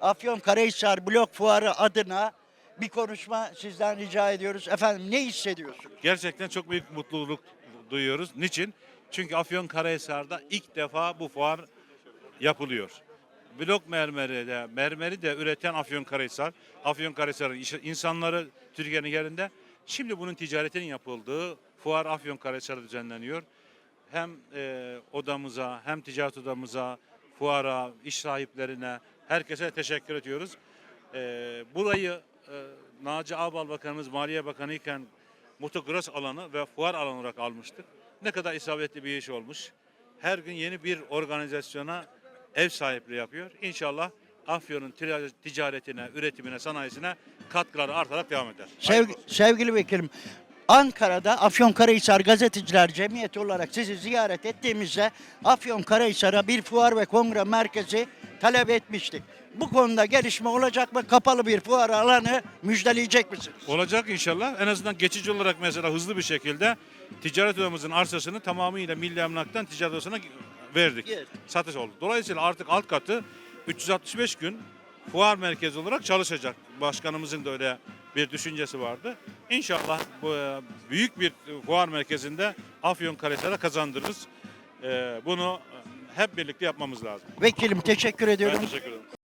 Afyonkarahisar Blok Fuarı adına bir konuşma sizden rica ediyoruz. Efendim ne hissediyorsunuz? Gerçekten çok büyük mutluluk duyuyoruz. Niçin? Çünkü Afyonkarahisar'da ilk defa bu fuar yapılıyor. Blok mermeri de, mermeri de üreten Afyonkarahisar. Afyonkarahisar'ın insanları Türkiye'nin yerinde. Şimdi bunun ticaretinin yapıldığı fuar Afyonkarahisar'da düzenleniyor. Hem e, odamıza, hem ticaret odamıza, fuara, iş sahiplerine, herkese teşekkür ediyoruz. E, burayı e, Naci Ağbal Bakanımız Maliye Bakanı iken motokros alanı ve fuar alanı olarak almıştık. Ne kadar isabetli bir iş olmuş. Her gün yeni bir organizasyona ev sahipliği yapıyor. İnşallah Afyon'un tica- ticaretine, üretimine, sanayisine katkıları artarak devam eder. Sevgi- sevgili vekilim, Ankara'da Afyonkarahisar Gazeteciler Cemiyeti olarak sizi ziyaret ettiğimizde Afyonkarahisar'a bir fuar ve kongre merkezi talep etmiştik. Bu konuda gelişme olacak mı? Kapalı bir fuar alanı müjdeleyecek misiniz? Olacak inşallah. En azından geçici olarak mesela hızlı bir şekilde ticaret odamızın arsasını tamamıyla Milli Emlak'tan ticaret odasına verdik. Evet. Satış oldu. Dolayısıyla artık alt katı 365 gün fuar merkezi olarak çalışacak. Başkanımızın da öyle bir düşüncesi vardı. İnşallah bu e, büyük bir fuar merkezinde Afyonkarahisar'a kazandırırız. E, Bunu hep birlikte yapmamız lazım. Vekilim teşekkür ediyorum. Ben teşekkür ederim.